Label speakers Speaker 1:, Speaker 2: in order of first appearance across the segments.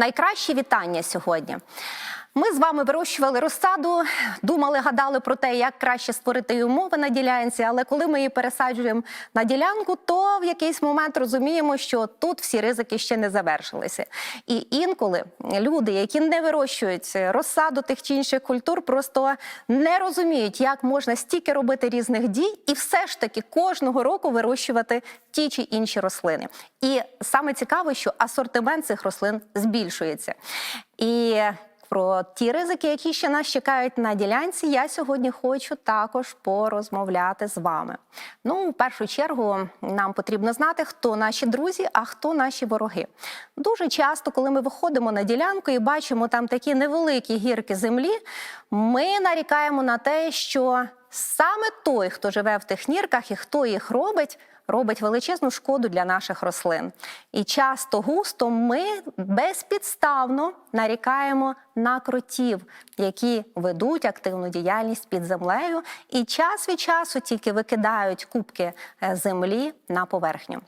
Speaker 1: Найкращі вітання сьогодні. Ми з вами вирощували розсаду, думали, гадали про те, як краще створити умови на ділянці. Але коли ми її пересаджуємо на ділянку, то в якийсь момент розуміємо, що тут всі ризики ще не завершилися. І інколи люди, які не вирощують розсаду тих чи інших культур, просто не розуміють, як можна стільки робити різних дій, і все ж таки кожного року вирощувати ті чи інші рослини. І саме цікаве, що асортимент цих рослин збільшується. І про ті ризики, які ще нас чекають на ділянці, я сьогодні хочу також порозмовляти з вами. Ну, в першу чергу, нам потрібно знати, хто наші друзі, а хто наші вороги. Дуже часто, коли ми виходимо на ділянку і бачимо там такі невеликі гірки землі, ми нарікаємо на те, що саме той, хто живе в тих нірках і хто їх робить, робить величезну шкоду для наших рослин. І часто густо ми безпідставно нарікаємо на кротів, які ведуть активну діяльність під землею, і час від часу тільки викидають кубки е, землі на поверхню.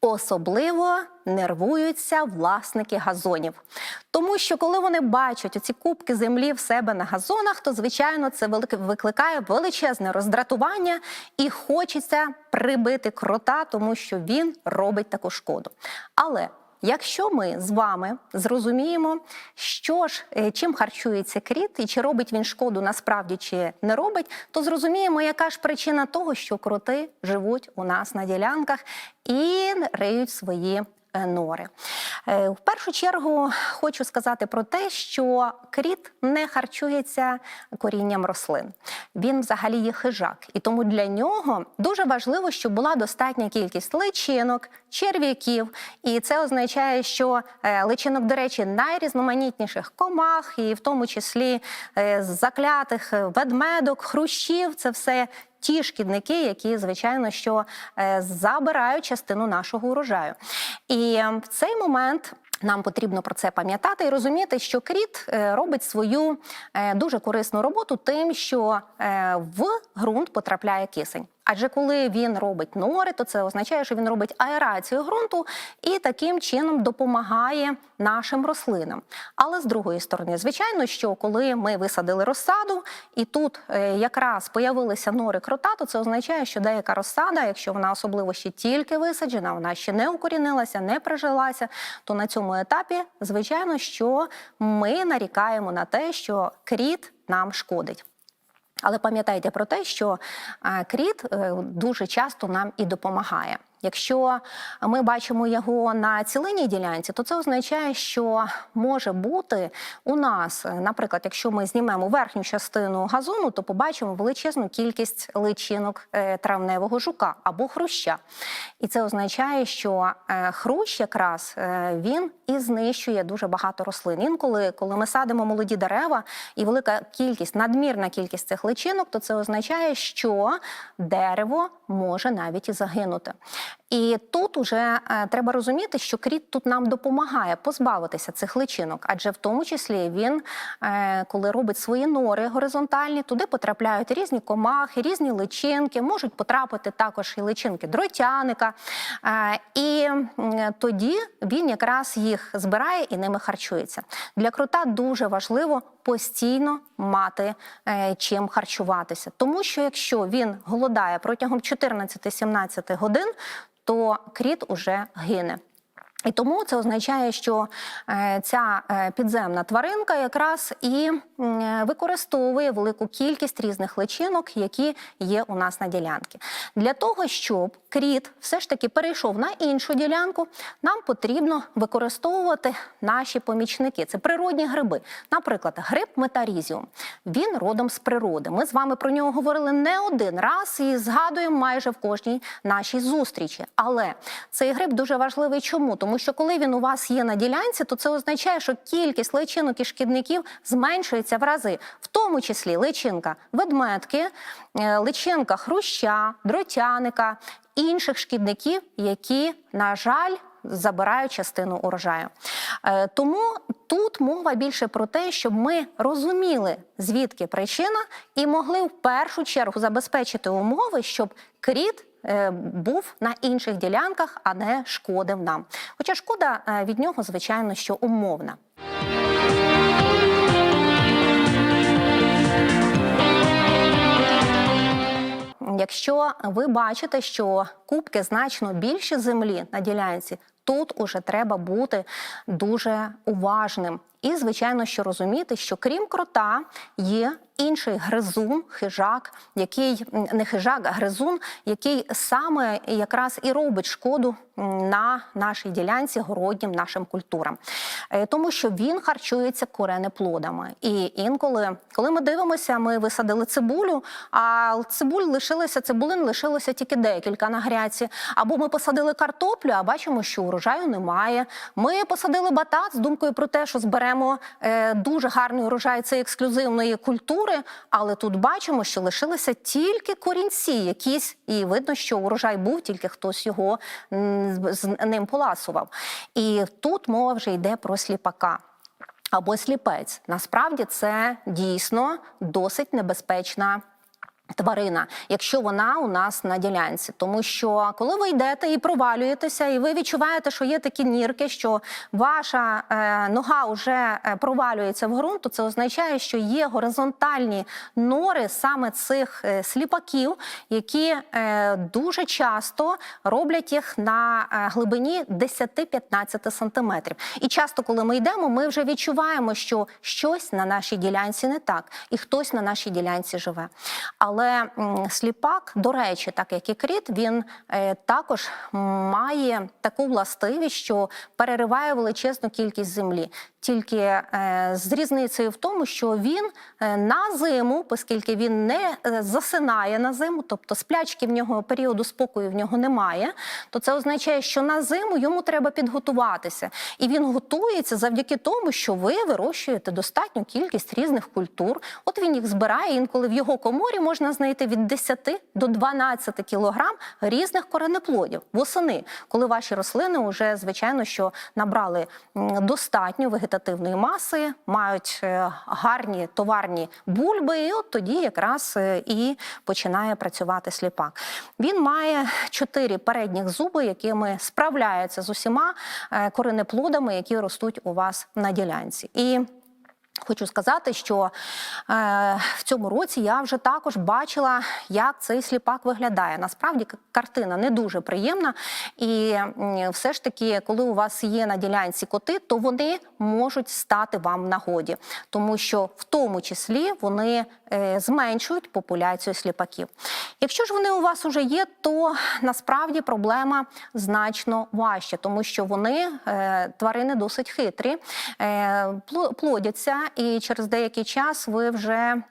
Speaker 1: Особливо нервуються власники газонів, тому що коли вони бачать оці кубки землі в себе на газонах, то звичайно це викликає величезне роздратування і хочеться прибити крота, тому що він робить таку шкоду. Але Якщо ми з вами зрозуміємо, що ж е, чим харчується кріт і чи робить він шкоду насправді чи не робить, то зрозуміємо, яка ж причина того, що кроти живуть у нас на ділянках і риють свої нори. Е, В першу чергу хочу сказати про те, що кріт не харчується корінням рослин. Він взагалі є хижак, і тому для нього дуже важливо, щоб була достатня кількість личинок, черв'яків. І це означає, що е, личинок, до речі, найрізноманітніших комах, і в тому числі е, заклятих е, ведмедок, хрущів це все ті шкідники, які, звичайно, що е, забирають частину нашого урожаю. І е, в цей момент. Нам потрібно про це пам'ятати і розуміти, що кріт е, робить свою дуже корисну роботу тим, що в ґрунт потрапляє кисень. Адже коли він робить нори, то це означає, що він робить аерацію ґрунту і таким чином допомагає нашим рослинам. Але з другої сторони, звичайно, що коли ми висадили розсаду, і тут е, якраз появилися нори крота, то це означає, що деяка розсада, якщо вона особливо ще тільки висаджена, вона ще не укорінилася, не прижилася, то на цьому етапі, звичайно, що ми нарікаємо на те, що кріт нам шкодить. Але пам'ятайте про те, що е, кріт е, дуже часто нам і допомагає. Якщо ми бачимо його на цілинній ділянці, то це означає, що може бути у нас, е, наприклад, якщо ми знімемо верхню частину газону, то побачимо величезну кількість личинок травневого жука або хруща. І це означає, що хрущ якраз він і знищує дуже багато рослин. Інколи, коли ми садимо молоді дерева і велика кількість, надмірна кількість цих личинок, то це означає, що дерево може навіть і загинути. І тут уже е, треба розуміти, що кріт тут нам допомагає позбавитися цих личинок, адже в тому числі він, е, коли робить свої нори горизонтальні, туди потрапляють різні комахи, різні личинки, можуть потрапити також і личинки дротяника. Е, і тоді він якраз їх збирає і ними харчується. Для крота дуже важливо постійно мати е, чим харчуватися, тому що якщо він голодає протягом 14-17 годин, то кріт уже гине. І тому це означає, що е, ця е, підземна тваринка якраз і використовує велику кількість різних личинок, які є у нас на ділянці. Для того, щоб кріт все ж таки перейшов на іншу ділянку, нам потрібно використовувати наші помічники. Це природні гриби. Наприклад, гриб метарізіум. Він родом з природи. Ми з вами про нього говорили не один раз і згадуємо майже в кожній нашій зустрічі. Але цей гриб дуже важливий. Чому? Тому що коли він у вас є на ділянці, то це означає, що кількість личинок і шкідників зменшується в рази, в тому числі личинка ведмедки, е, личинка хруща, дротяника, інших шкідників, які, на жаль, забирають частину урожаю. Е, Тому тут мова більше про те, щоб ми розуміли, звідки причина, і могли в першу чергу забезпечити умови, щоб кріт був на інших ділянках, а не шкодив нам. Хоча шкода е, від нього, звичайно, що умовна. Якщо ви бачите, що кубки значно більше землі на ділянці, тут уже треба бути дуже уважним. І, звичайно, що розуміти, що крім крота є інший гризун, хижак, який не хижак, а гризун, який саме якраз і робить шкоду на нашій ділянці городнім нашим культурам, Е, тому що він харчується коренеплодами. І інколи, коли ми дивимося, ми висадили цибулю, а цибуль лишилося, цибулин лишилося тільки декілька на гряці. Або ми посадили картоплю, а бачимо, що урожаю немає. Ми посадили батат з думкою про те, що зберемо е, дуже гарний урожай цієї ексклюзивної культури, але тут бачимо, що лишилися тільки корінці, якісь, і видно, що урожай був, тільки хтось його з ним поласував. І тут мова вже йде про сліпака. Або сліпець. Насправді це дійсно досить небезпечна тварина, якщо вона у нас на ділянці. Тому що коли ви йдете і провалюєтеся, і ви відчуваєте, що є такі нірки, що ваша е, нога вже е, провалюється в ґрунт, то це означає, що є горизонтальні нори саме цих е, сліпаків, які е, дуже часто роблять їх на е, глибині 10-15 сантиметрів. І часто, коли ми йдемо, ми вже відчуваємо, що щось на нашій ділянці не так, і хтось на нашій ділянці живе. Але м, сліпак, до речі, так як і кріт, він е, також має таку властивість, що перериває величезну кількість землі. Тільки е, з різницею в тому, що він е, на зиму, оскільки він не засинає на зиму, тобто сплячки в нього періоду спокою в нього немає, то це означає, що на зиму йому треба підготуватися. І він готується завдяки тому, що ви вирощуєте достатню кількість різних культур. От він їх збирає. Інколи в його коморі можна знайти від 10 до 12 кілограм різних коренеплодів восени, коли ваші рослини вже звичайно що набрали достатньо вегетативної маси, мають е, гарні товарні бульби, і от тоді якраз е, і починає працювати сліпак. Він має чотири передніх зуби, якими справляється з усіма е, коренеплодами, які ростуть у вас на ділянці. І Хочу сказати, що е, в цьому році я вже також бачила, як цей сліпак виглядає. Насправді картина не дуже приємна, і все ж таки, коли у вас є на ділянці коти, то вони можуть стати вам в нагоді, тому що в тому числі вони е, зменшують популяцію сліпаків. Якщо ж вони у вас уже є, то насправді проблема значно важча, тому що вони е, тварини досить хитрі, е, плодяться, і через деякий час ви вже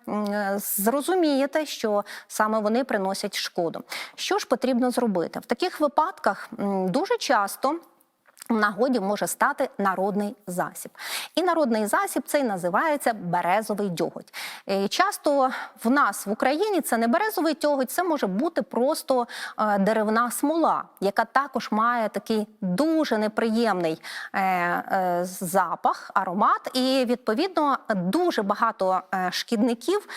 Speaker 1: зрозумієте, що саме вони приносять шкоду. Що ж потрібно зробити в таких випадках? Дуже часто. Нагоді може стати народний засіб. І народний засіб цей називається березовий дьоготь. Е, Часто в нас в Україні це не березовий дьоготь, це може бути просто е, деревна смола, яка також має такий дуже неприємний е, запах, аромат. І відповідно дуже багато шкідників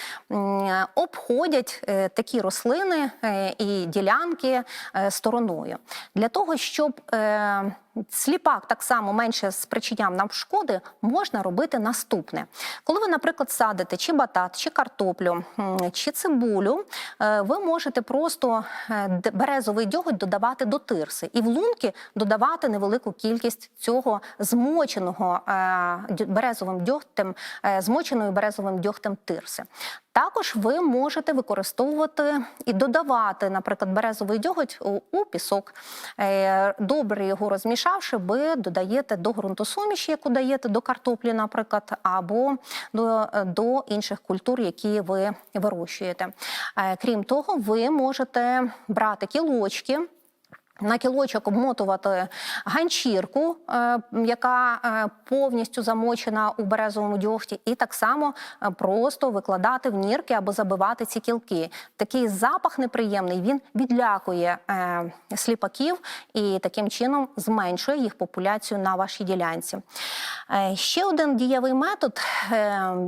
Speaker 1: обходять такі рослини і ділянки стороною. Для того, щоб Сліпак так само менше спричиняв нам шкоди, можна робити наступне. Коли ви, наприклад, садите чи батат, чи картоплю, чи цибулю, е, ви можете просто е, березовий дьоготь додавати до тирси і в лунки додавати невелику кількість цього змоченого е, березовим дьогтем, змоченої березовим дьогтем тирси. Також ви можете використовувати і додавати, наприклад, березовий дьоготь у, пісок. Е, Добре його розмішавши, ви додаєте до ґрунтосуміші, яку даєте до картоплі, наприклад, або до, до інших культур, які ви вирощуєте. Е, Крім того, ви можете брати кілочки На кілочок обмотувати ганчірку, е, яка е, повністю замочена у березовому дьогті, і так само е, просто викладати в нірки або забивати ці кілки. Такий запах неприємний він відлякує сліпаків і таким чином зменшує їх популяцію на вашій ділянці. Ще один дієвий метод,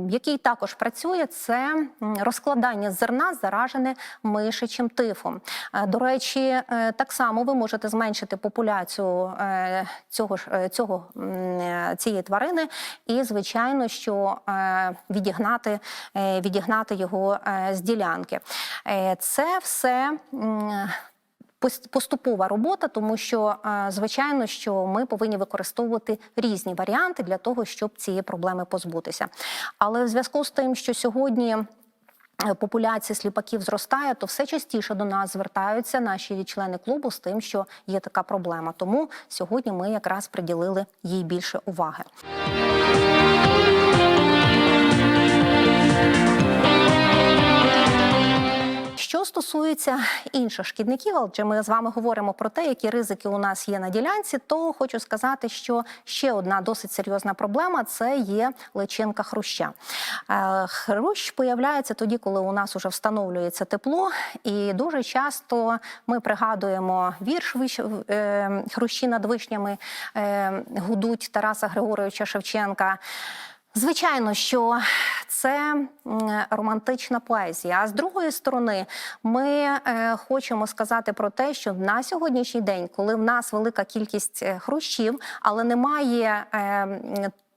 Speaker 1: який також працює, це розкладання зерна, заражене мишичим тифом. До речі, так само ви можете зменшити популяцію е, цього ж е, цього е, цієї тварини, і звичайно, що відігнати, відігнати його з ділянки. Це все. Поступова робота, тому що звичайно, що ми повинні використовувати різні варіанти для того, щоб цієї проблеми позбутися. Але в зв'язку з тим, що сьогодні популяція сліпаків зростає, то все частіше до нас звертаються наші члени клубу з тим, що є така проблема. Тому сьогодні ми якраз приділили їй більше уваги. Стосується інших шкідників, адже ми з вами говоримо про те, які ризики у нас є на ділянці, то хочу сказати, що ще одна досить серйозна проблема це є личинка хруща. Е, Хрущ появляється тоді, коли у нас вже встановлюється тепло, і дуже часто ми пригадуємо вірш е, хрущі над вишнями е, гудуть Тараса Григоровича Шевченка. Звичайно, що це романтична поезія. А з другої сторони, ми е, хочемо сказати про те, що на сьогоднішній день, коли в нас велика кількість е, хрущів, але немає.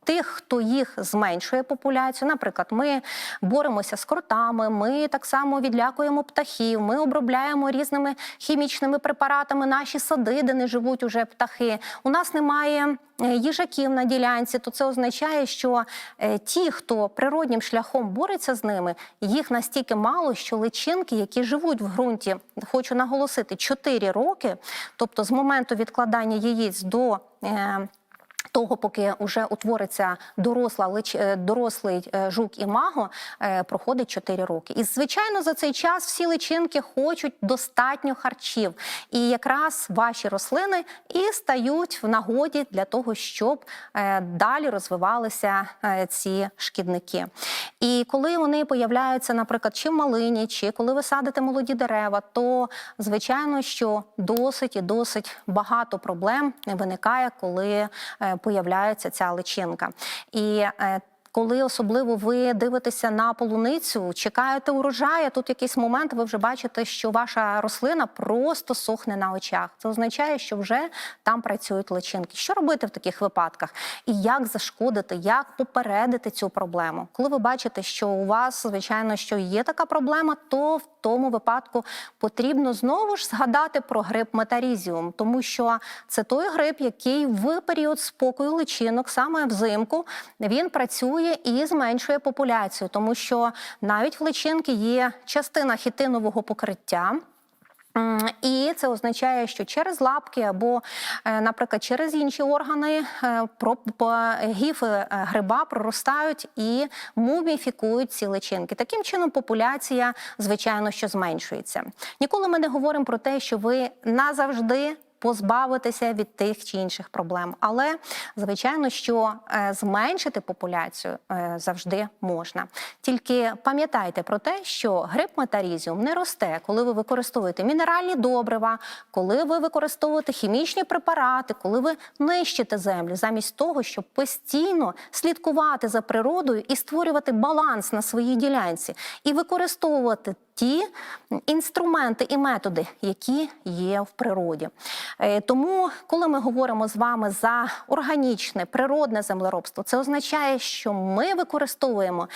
Speaker 1: Тих, хто їх зменшує популяцію, наприклад, ми боремося з кротами, ми так само відлякуємо птахів, ми обробляємо різними хімічними препаратами. Наші сади, де не живуть уже птахи. У нас немає е, їжаків на ділянці, то це означає, що е, ті, хто природнім шляхом бореться з ними, їх настільки мало, що личинки, які живуть в ґрунті, хочу наголосити, 4 роки, тобто з моменту відкладання яєць до е, того, поки вже утвориться доросла е, дорослий е, жук і маго, е, проходить 4 роки. І звичайно, за цей час всі личинки хочуть достатньо харчів, і якраз ваші рослини і стають в нагоді для того, щоб далі розвивалися ці шкідники. І коли вони появляються, наприклад, чи в малині, чи коли ви садите молоді дерева, то звичайно, що досить і досить багато проблем виникає, коли появляється ця личинка. І е, коли особливо ви дивитеся на полуницю, чекаєте урожаю, тут якийсь момент ви вже бачите, що ваша рослина просто сохне на очах. Це означає, що вже там працюють личинки. Що робити в таких випадках? І як зашкодити, як попередити цю проблему? Коли ви бачите, що у вас, звичайно, що є така проблема, то в тому випадку потрібно знову ж згадати про грип метарізіум, тому що це той грип, який в період спокою личинок, саме взимку, він працює і зменшує популяцію, тому що навіть в личинки є частина хітинового покриття. І це означає, що через лапки або, е, наприклад, через інші органи е, гіфи е, гриба проростають і муміфікують ці личинки. Таким чином, популяція, звичайно, що зменшується. Ніколи ми не говоримо про те, що ви назавжди. Позбавитися від тих чи інших проблем, але звичайно, що е, зменшити популяцію е, завжди можна. Тільки пам'ятайте про те, що гриб метарізіум не росте, коли ви використовуєте мінеральні добрива, коли ви використовуєте хімічні препарати, коли ви нищите землю, замість того, щоб постійно слідкувати за природою і створювати баланс на своїй ділянці, і використовувати ті інструменти і методи, які є в природі. Е, Тому, коли ми говоримо з вами за органічне природне землеробство, це означає, що ми використовуємо.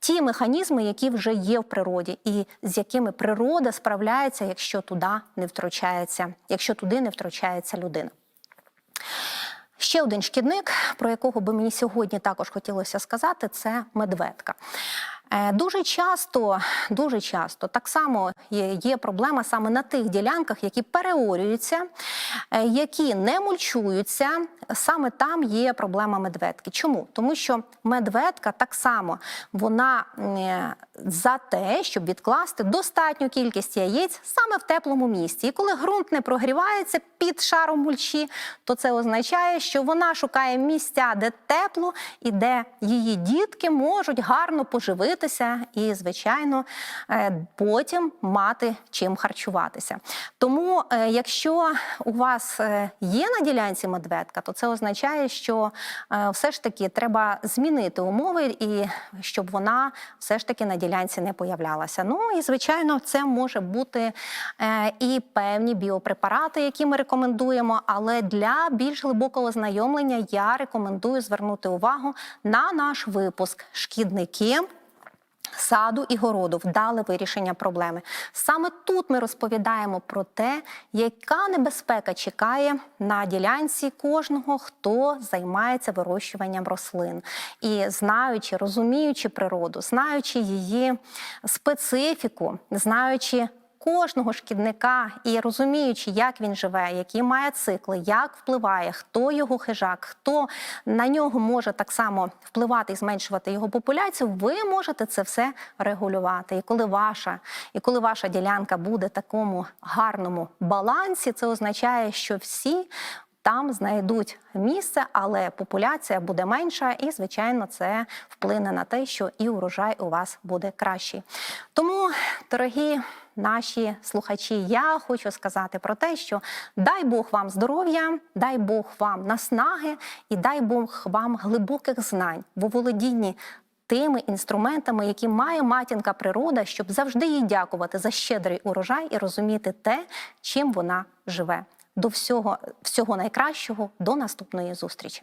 Speaker 1: Ті механізми, які вже є в природі, і з якими природа справляється, якщо туди не втручається, якщо туди не втручається людина. Ще один шкідник, про якого би мені сьогодні також хотілося сказати, це медведка. Е, Дуже часто, дуже часто так само є, проблема саме на тих ділянках, які переорюються, е, які не мульчуються. Саме там є проблема медведки. Чому? Тому що медведка так само вона е, за те, щоб відкласти достатню кількість яєць саме в теплому місці. І коли ґрунт не прогрівається під шаром мульчі, то це означає, що вона шукає місця, де тепло і де її дітки можуть гарно поживитися і, звичайно, е, потім мати чим харчуватися. Тому, е, якщо у вас е, є на ділянці медведка, то це означає, що все ж таки треба змінити умови і щоб вона все ж таки на ділянці не появлялася. Ну і звичайно, це може бути і певні біопрепарати, які ми рекомендуємо. Але для більш глибокого знайомлення я рекомендую звернути увагу на наш випуск шкідники. Саду і городу вдале вирішення проблеми. Саме тут ми розповідаємо про те, яка небезпека чекає на ділянці кожного, хто займається вирощуванням рослин. І знаючи, розуміючи природу, знаючи її специфіку, знаючи кожного шкідника і розуміючи, як він живе, які має цикли, як впливає, хто його хижак, хто на нього може так само впливати і зменшувати його популяцію, ви можете це все регулювати. І коли ваша, і коли ваша ділянка буде в такому гарному балансі, це означає, що всі. Там знайдуть місце, але популяція буде менша, і звичайно, це вплине на те, що і урожай у вас буде кращий. Тому, дорогі наші слухачі, я хочу сказати про те, що дай Бог вам здоров'я, дай Бог вам наснаги і дай Бог вам глибоких знань в володінні тими інструментами, які має матінка природа, щоб завжди їй дякувати за щедрий урожай і розуміти те, чим вона живе. До всього, всього найкращого, до наступної зустрічі.